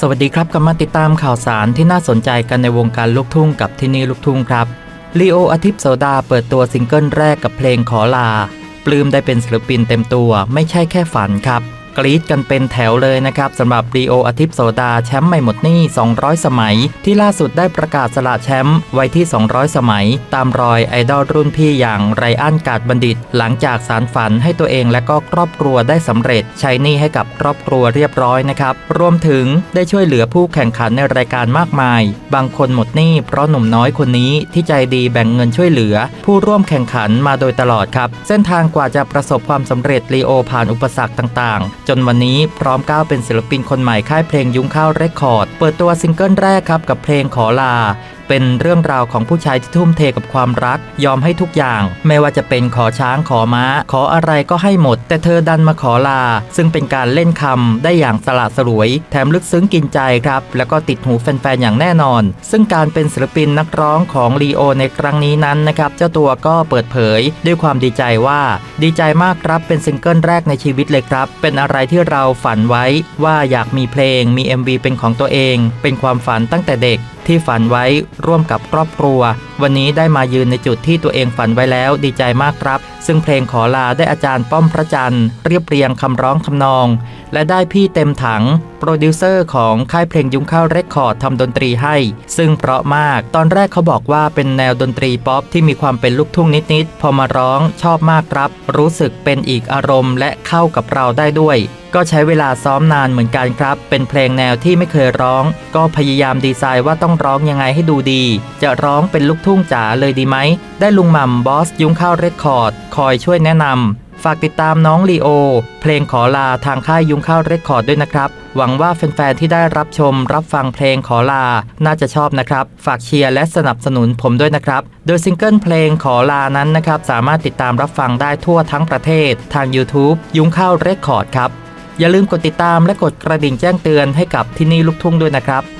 สวัสดีครับกลับมาติดตามข่าวสารที่น่าสนใจกันในวงการลูกทุ่งกับที่นี่ลูกทุ่งครับลีโออาทิตย์โสดาเปิดตัวซิงเกิลแรกกับเพลงขอลา ปลื้มได้เป็นศิลปินเต็มตัวไม่ใช่แค่ฝันครับ กรี๊ดกันเป็นแถวเลยนะครับสำหรับลีโออาทิตย์โสดาแชมป์ไม่หมดหนี้ 200 สมัย ที่ล่าสุดได้ประกาศสละแชมป์ไว้ที่ 200 สมัย ตามรอยไอดอลรุ่นพี่อย่างไรอันกาดบัณฑิต หลังจากสารฝันให้ตัวเองและก็ครอบครัวได้สำเร็จ ใช้หนี้ให้กับครอบครัวเรียบร้อยนะครับรวมถึงได้ช่วยเหลือผู้แข่งขันในรายการมากมาย บางคนหมดหนี้เพราะหนุ่มน้อยคนนี้ที่ใจดีแบ่งเงินช่วยเหลือ ผู้ร่วมแข่งขันมาโดยตลอดครับ เส้นทางกว่าจะประสบความสำเร็จลีโอผ่านอุปสรรคต่างๆจนวันนี้พร้อมก้าวเป็นศิลปินคนใหม่ค่ายเพลงยุ้งข้าวเรคคอร์ด เปิดตัวซิงเกิลแรกครับกับเพลงขอลา เป็นเรื่องราวของผู้ชายที่ทุ่มเทกับความรัก ยอมให้ทุกอย่าง ไม่ว่าจะเป็นขอช้างขอม้า ขออะไรก็ให้หมด แต่เธอดันมาขอลา ซึ่งเป็นการเล่นคำได้อย่างสละสลวย แถมลึกซึ้งกินใจครับ แล้วก็ติดหูแฟนๆ อย่างแน่นอน ซึ่งการเป็นศิลปินนักร้องของลีโอในครั้งนี้นั้นนะครับ เจ้าตัวก็เปิดเผย ด้วยความดีใจว่า ดีใจมากครับเป็นซิงเกิลแรกในชีวิตเลยครับ เป็นอะไรที่เราฝันไว้ว่าอยากมีเพลงมี MV เป็นของตัวเอง เป็นความฝันตั้งแต่เด็ก ที่ฝันไว้ร่วมกับครอบครัว วันนี้ได้มายืนในจุดที่ตัวเองฝันไว้แล้วดีใจมากครับ ซึ่งเพลงขอลาได้อาจารย์ป้อมพระจันทร์เรียบเรียงคำร้องคำนอง และได้พี่เต็มถัง โปรดิวเซอร์ของค่ายเพลงยุ้งข้าวเรคคอร์ดทำดนตรีให้ ซึ่งเพราะมากตอนแรกเขาบอกว่าเป็นแนวดนตรีป๊อปที่มีความเป็นลูกทุ่งนิดๆพอมาร้องชอบมากครับ รู้สึกเป็นอีกอารมณ์ และเข้ากับเราได้ด้วยก็ใช้เวลาซ้อมนานเหมือนกันครับ เป็นเพลงแนวที่ไม่เคยร้อง ก็พยายามดีไซน์ว่าต้องร้องยังไงให้ดูดี จะร้องเป็นลูกทุ่งจ๋าเลยดีไหม ได้ลุงหม่ำบอสยุ้งข้าวเรคคอร์ด คอยช่วยแนะนำ ฝากติดตามน้องลีโอ เพลงขอลาทางค่ายยุ้งข้าวเรคคอร์ดด้วยนะครับ หวังว่าแฟนๆที่ได้รับชมรับฟังเพลงขอลา น่าจะชอบนะครับ ฝากเชียร์และสนับสนุนผมด้วยนะครับ โดยซิงเกิลเพลงขอลานั้นนะครับ สามารถติดตามรับฟังได้ทั่วทั้งประเทศ ทาง YouTube ยุ้งข้าวเรคคอร์ดครับอย่าลืมกดติดตามและกดกระดิ่งแจ้งเตือนให้กับที่นี่ลูกทุ่งด้วยนะครับ